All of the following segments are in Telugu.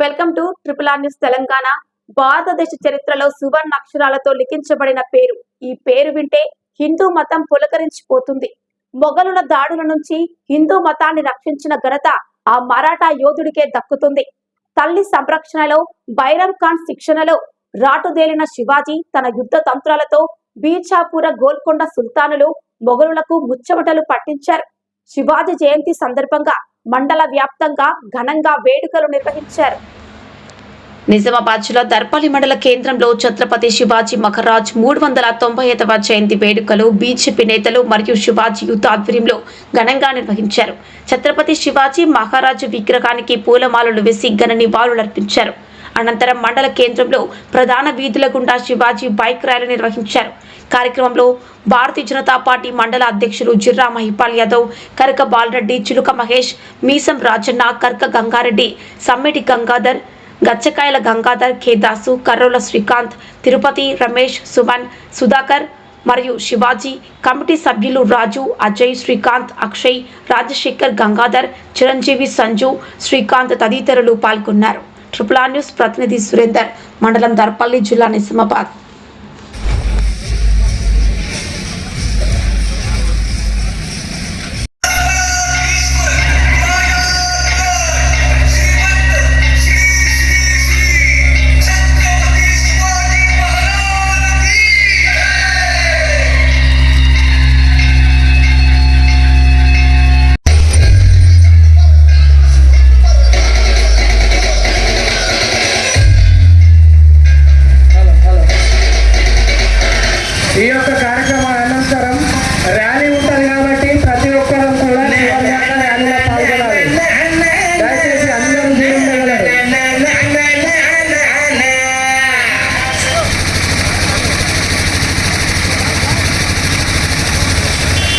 Welcome to triple R news Telangana. భారతదేశ చరిత్రలో సువర్ణ అక్షరాలతో లిఖించబడిన పేరు. ఈ పేరు వింటే హిందూ మతం పులకరించిపోతుంది. మొఘలుల దాడుల నుంచి హిందూ మతాన్ని రక్షించిన ఘనత ఆ మరాఠా యోధుడికే దక్కుతుంది. తల్లి సంరక్షణలో బైరం ఖాన్ శిక్షణలో రాటుదేలిన శివాజీ తన యుద్ధ తంత్రాలతో బీర్చాపూర గోల్కొండ సుల్తానులు మొఘలులకు ముచ్చమటలు పట్టించారు. శివాజీ జయంతి సందర్భంగా మండల వ్యాప్తంగా ఘనంగా వేడుకలు నిర్వహించారు. నిజామాబాద్ జిల్లా దర్పాలి మండల కేంద్రంలో ఛత్రపతి శివాజీ మహారాజ్ మూడు వందల తొంభై ఐదవ జయంతి వేడుకలు బీజేపీ నేతలు మరియు శివాజీ యూత్ ఆధ్వర్యంలో ఘనంగా నిర్వహించారు. ఛత్రపతి శివాజీ మహారాజు విగ్రహానికి పూలమాలలు వేసి ఘన నివాళులర్పించారు అనంతరం మండల కేంద్రంలో ప్రధాన వీధుల గుండా శివాజీ బైక్ ర్యాలీ నిర్వహించారు. కార్యక్రమంలో భారతీయ జనతా పార్టీ మండల అధ్యక్షులు జిర్రా మహిపాల్ యాదవ్ కరక బాలరెడ్డి చిలుక మహేష్ మీసం రాజన్న కర్క గంగారెడ్డి సమ్మిటి గంగాధర్ గచ్చకాయల గంగాధర్ కేదాసు కర్రోల శ్రీకాంత్ తిరుపతి రమేష్ సుమన్ సుధాకర్ మరియు శివాజీ కమిటీ సభ్యులు రాజు అజయ్ శ్రీకాంత్ అక్షయ్ రాజశేఖర్ గంగాధర్ చిరంజీవి సంజు శ్రీకాంత్ తదితరులు పాల్గొన్నారు. ట్రిపుల్ ఆర్ న్యూస్ ప్రతినిధి సురేందర్ మండలం దర్పల్లి జిల్లా నిజామాబాద్.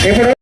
¿Qué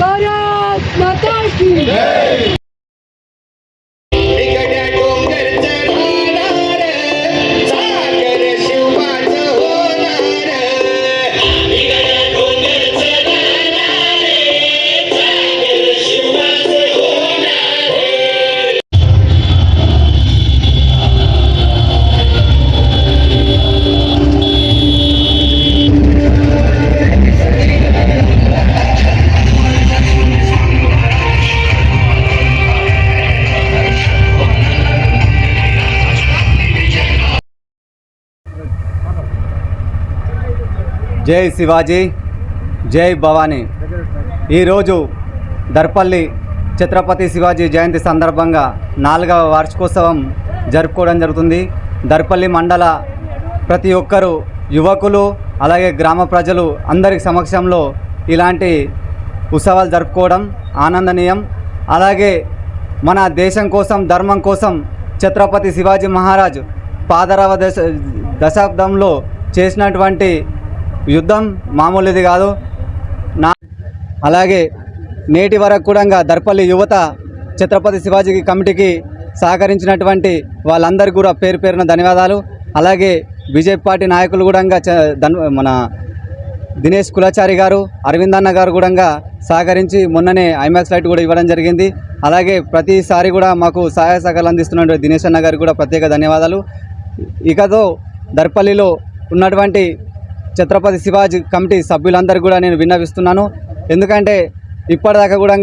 భారత్ మాతా జై శివాజీ జై భవానీ. ఈరోజు దర్పల్లి ఛత్రపతి శివాజీ జయంతి సందర్భంగా నాలుగవ వార్షికోత్సవం జరుపుకోవడం జరుగుతుంది. దర్పల్లి మండల ప్రతి ఒక్కరూ యువకులు అలాగే గ్రామ ప్రజలు అందరి సమక్షంలో ఇలాంటి ఉత్సవాలు జరుపుకోవడం ఆనందనీయం. అలాగే మన దేశం కోసం ధర్మం కోసం ఛత్రపతి శివాజీ మహారాజ్ పాదరవ దశ దశాబ్దంలో చేసినటువంటి యుద్ధం మామూలుది కాదు. నా అలాగే నేటి వరకు కూడా దర్పల్లి యువత ఛత్రపతి శివాజీ కమిటీకి సహకరించినటువంటి వాళ్ళందరికీ కూడా పేరు పేరున ధన్యవాదాలు. అలాగే బీజేపీ పార్టీ నాయకులు కూడా మన దినేష్ కులాచారి గారు అరవింద్ అన్న గారు కూడా సహకరించి మొన్ననే ఐమాక్స్ లైట్ కూడా ఇవ్వడం జరిగింది. అలాగే ప్రతిసారి కూడా మాకు సహాయ సహకారాలు అందిస్తున్నటువంటి దినేష్ అన్న గారికి కూడా ప్రత్యేక ధన్యవాదాలు. ఇకతో దర్పల్లిలో ఉన్నటువంటి ఛత్రపతి శివాజీ కమిటీ సభ్యులందరికీ కూడా నేను విన్నవిస్తున్నాను. ఎందుకంటే ఇప్పటిదాకా కూడా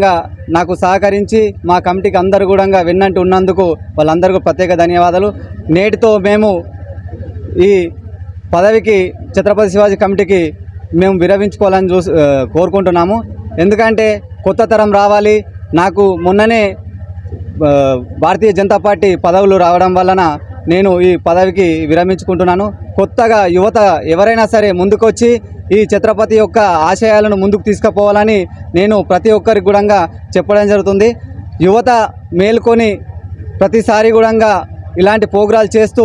నాకు సహకరించి మా కమిటీకి అందరూ కూడా విన్నట్టు ఉన్నందుకు వాళ్ళందరికీ ప్రత్యేక ధన్యవాదాలు. నేటితో మేము ఈ పదవికి ఛత్రపతి శివాజీ కమిటీకి మేము విరమించుకోవాలని చూ కోరుకుంటున్నాము. ఎందుకంటే కొత్త తరం రావాలి. నాకు మొన్ననే భారతీయ జనతా పార్టీ పదవులు రావడం వలన నేను ఈ పదవికి విరమించుకుంటున్నాను. కొత్తగా యువత ఎవరైనా సరే ముందుకొచ్చి ఈ ఛత్రపతి యొక్క ఆశయాలను ముందుకు తీసుకుపోవాలని నేను ప్రతి ఒక్కరికి కూడా చెప్పడం జరుగుతుంది. యువత మేల్కొని ప్రతిసారి కూడా ఇలాంటి ప్రోగ్రాలు చేస్తూ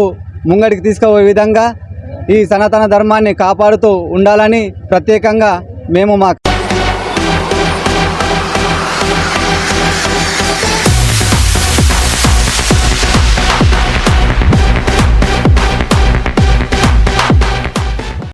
ముంగడికి తీసుకుపోయే విధంగా ఈ సనాతన ధర్మాన్ని కాపాడుతూ ఉండాలని ప్రత్యేకంగా మేము మా